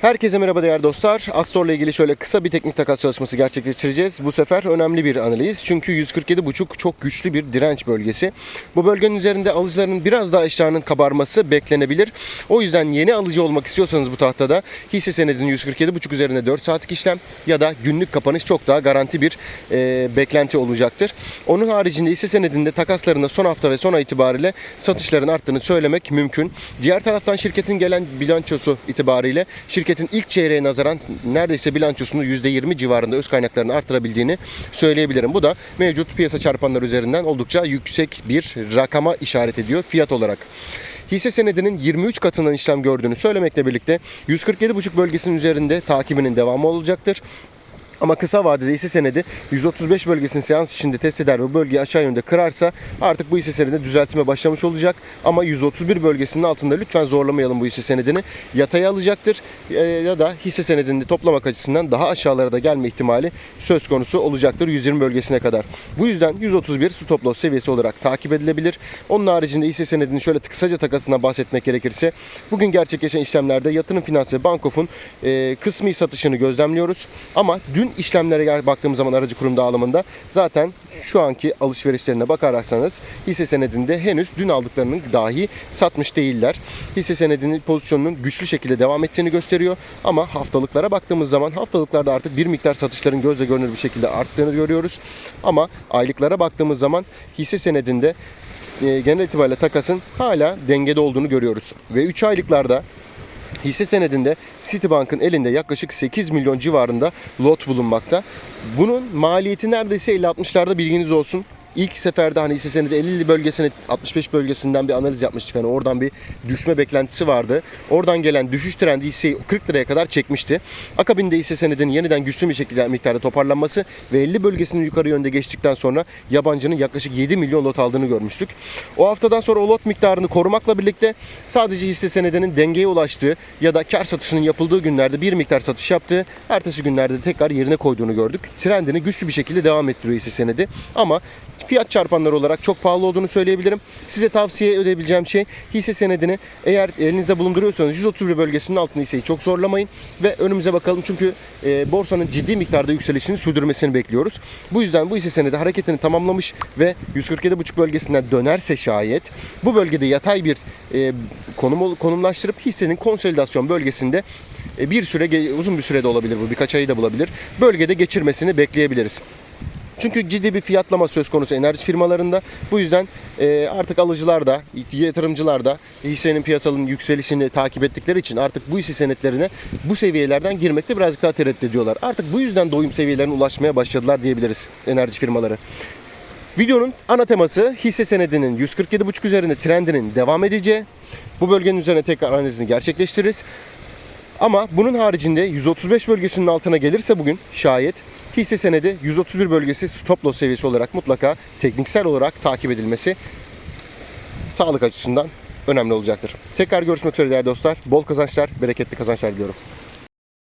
Herkese merhaba değerli dostlar. Astor'la ilgili şöyle kısa bir teknik takas çalışması gerçekleştireceğiz. Bu sefer önemli bir analiz. Çünkü 147.5 çok güçlü bir direnç bölgesi. Bu bölgenin üzerinde alıcıların biraz daha iştahının kabarması beklenebilir. O yüzden yeni alıcı olmak istiyorsanız bu tahtada hisse senedinin 147.5 üzerinde 4 saatlik işlem ya da günlük kapanış çok daha garanti bir e, beklenti olacaktır. Onun haricinde hisse senedinde takaslarında son hafta ve son ay itibariyle satışların arttığını söylemek mümkün. Diğer taraftan şirketin gelen bilançosu itibariyle şirketin ilk çeyreğe nazaran neredeyse bilançosunu %20 civarında öz kaynaklarını artırabildiğini söyleyebilirim. Bu da mevcut piyasa çarpanları üzerinden oldukça yüksek bir rakama işaret ediyor fiyat olarak. Hisse senedinin 23 katından işlem gördüğünü söylemekle birlikte 147,5 bölgesinin üzerinde takibinin devamı olacaktır. Ama kısa vadede hisse senedi 135 bölgesinin seans içinde test eder ve bölgeyi aşağı yönde kırarsa artık bu hisse senedinde düzeltime başlamış olacak. Ama 131 bölgesinin altında lütfen zorlamayalım bu hisse senedini. Yataya alacaktır Ee, ya da hisse senedinde toplamak açısından daha aşağılara da gelme ihtimali söz konusu olacaktır 120 bölgesine kadar. Bu yüzden 131 stop loss seviyesi olarak takip edilebilir. Onun haricinde hisse senedinin şöyle kısaca takasından bahsetmek gerekirse bugün gerçekleşen işlemlerde Yatırım Finans ve Bankof'un e, kısmi satışını gözlemliyoruz. Ama dün işlemlere gel- baktığımız zaman aracı kurum dağılımında zaten şu anki alışverişlerine bakarsanız hisse senedinde henüz dün aldıklarının dahi satmış değiller. Hisse senedinin pozisyonunun güçlü şekilde devam ettiğini gösteriyor. Ama haftalıklara baktığımız zaman haftalıklarda artık bir miktar satışların gözle görünür bir şekilde arttığını görüyoruz. Ama aylıklara baktığımız zaman hisse senedinde e, genel itibariyle takasın hala dengede olduğunu görüyoruz. Ve 3 aylıklarda hisse senedinde Citibank'ın elinde yaklaşık 8 milyon civarında lot bulunmakta. Bunun maliyeti neredeyse 50-60'larda bilginiz olsun. İlk seferde hani hisse senedi 50 bölgesine 65 bölgesinden bir analiz yapmıştık. Hani oradan bir düşme beklentisi vardı. Oradan gelen düşüş trendi hisseyi 40 liraya kadar çekmişti. Akabinde hisse senedinin yeniden güçlü bir şekilde miktarda toparlanması ve 50 bölgesinin yukarı yönde geçtikten sonra yabancının yaklaşık 7 milyon lot aldığını görmüştük. O haftadan sonra o lot miktarını korumakla birlikte sadece hisse senedinin dengeye ulaştığı ya da kar satışının yapıldığı günlerde bir miktar satış yaptığı, ertesi günlerde de tekrar yerine koyduğunu gördük. Trendini güçlü bir şekilde devam ettiriyor hisse senedi. Ama fiyat çarpanları olarak çok pahalı olduğunu söyleyebilirim. Size tavsiye edebileceğim şey hisse senedini eğer elinizde bulunduruyorsanız 131 bölgesinin altında hisseyi çok zorlamayın ve önümüze bakalım çünkü e, borsanın ciddi miktarda yükselişini sürdürmesini bekliyoruz. Bu yüzden bu hisse senedi hareketini tamamlamış ve 147,5 bölgesinden dönerse şayet bu bölgede yatay bir e, konum konumlaştırıp hissenin konsolidasyon bölgesinde e, bir süre uzun bir sürede olabilir bu birkaç ayı da bulabilir. Bölgede geçirmesini bekleyebiliriz. Çünkü ciddi bir fiyatlama söz konusu enerji firmalarında. Bu yüzden e, artık alıcılar da, yatırımcılar da hissenin piyasanın yükselişini takip ettikleri için artık bu hisse senetlerine bu seviyelerden girmekte birazcık daha tereddüt ediyorlar. Artık bu yüzden doyum seviyelerine ulaşmaya başladılar diyebiliriz enerji firmaları. Videonun ana teması hisse senedinin 147,5 üzerinde trendinin devam edeceği. Bu bölgenin üzerine tekrar analizini gerçekleştiririz. Ama bunun haricinde 135 bölgesinin altına gelirse bugün şayet hisse senedi 131 bölgesi stop loss seviyesi olarak mutlaka tekniksel olarak takip edilmesi sağlık açısından önemli olacaktır. Tekrar görüşmek üzere değerli dostlar. Bol kazançlar, bereketli kazançlar diliyorum.